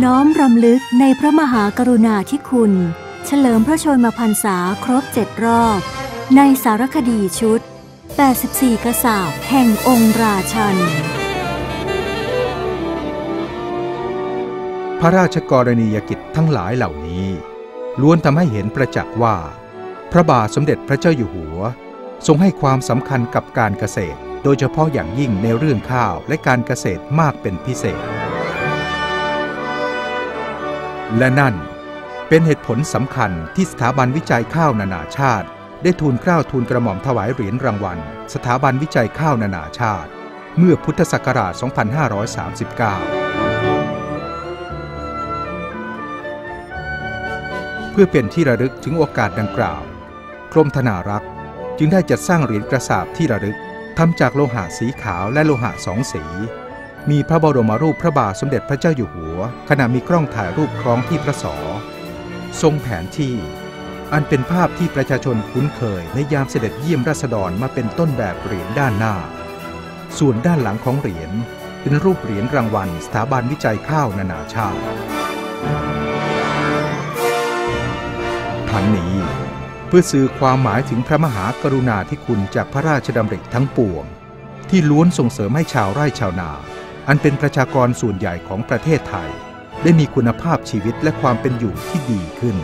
น้อมรำลึกในพระมหากรุณาธิคุณ เฉลิมพระชนมพรรษาครบเจ็ดรอบ ในสารคดีชุด 84 กษัตริย์แห่งองค์ราชัน พระราชกรณียกิจทั้งหลายเหล่านี้ ล้วนทำให้เห็นประจักษ์ว่า พระบาทสมเด็จพระเจ้าอยู่หัว ทรงให้ความสำคัญกับการเกษตร โดยเฉพาะอย่างยิ่งในเรื่องข้าวและการเกษตรมากเป็นพิเศษ และนั่นเป็นเหตุผลสำคัญที่สถาบันวิจัยข้าวนานาชาติ ได้ทูลเกล้าทูลกระหม่อมถวายเหรียญรางวัล สถาบันวิจัยข้าวนานาชาติ เมื่อพุทธศักราช 2539 เพื่อเป็นที่ระลึกถึงโอกาสดังกล่าว กรมธนารักษ์จึงได้จัดสร้างเหรียญกระสาบที่ระลึกทำจากโลหะสีขาวและโลหะสองสี มีพระบรมรูปพระบาทสมเด็จพระเจ้าอยู่หัว ขณะมีกล้องถ่ายรูปคล้องที่พระศอทรงแผนที่ อันเป็นภาพที่ประชาชนคุ้นเคยในยามเสด็จเยี่ยมราษฎรมาเป็นต้นแบบเหรียญด้านหน้า ส่วนด้านหลังของเหรียญเป็นรูปเหรียญรางวัลสถาบันวิจัยข้าวนานาชาติทั้งนี้เพื่อสื่อความหมายถึงพระมหากรุณาธิคุณจากพระราชดำริทั้งปวง ที่ล้วนส่งเสริมให้ชาวไร่ชาวนา อันเป็นประชากรส่วนใหญ่ของประเทศไทย ได้มีคุณภาพชีวิตและความเป็นอยู่ที่ดีขึ้น